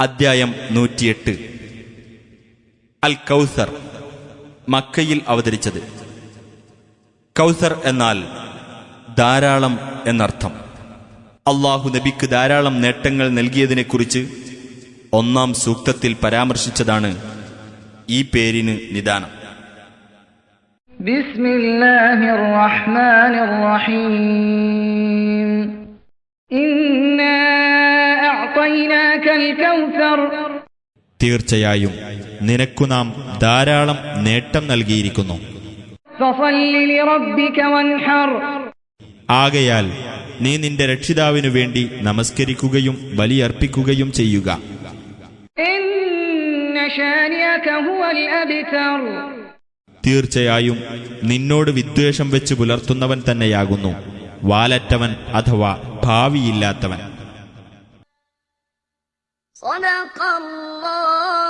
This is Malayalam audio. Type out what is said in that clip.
അധ്യായം നൂറ്റിയെട്ട്. അൽ കൗസർ മക്കയിൽ അവതരിച്ചത്. കൗസർ എന്നാൽ ധാരാളം എന്നർത്ഥം. അള്ളാഹു നബിക്ക് ധാരാളം നേട്ടങ്ങൾ നൽകിയതിനെക്കുറിച്ച് ഒന്നാം സൂക്തത്തിൽ പരാമർശിച്ചതാണ് ഈ പേരിന് നിദാനം. ബിസ്മില്ലാഹിർ റഹ്മാനിർ റഹീം. തീർച്ചയായും നിനക്കു നാം ധാരാളം നേട്ടം നൽകിയിരിക്കുന്നു. ആകയാൽ നീ നിന്റെ രക്ഷിതാവിനു വേണ്ടി നമസ്കരിക്കുകയും ബലിയർപ്പിക്കുകയും ചെയ്യുക. തീർച്ചയായും നിന്നോട് വിദ്വേഷം വെച്ച് പുലർത്തുന്നവൻ തന്നെയാകുന്നു. വാലറ്റവൻ അഥവാ ഭാവിയില്ലാത്തവൻ. صدق الله.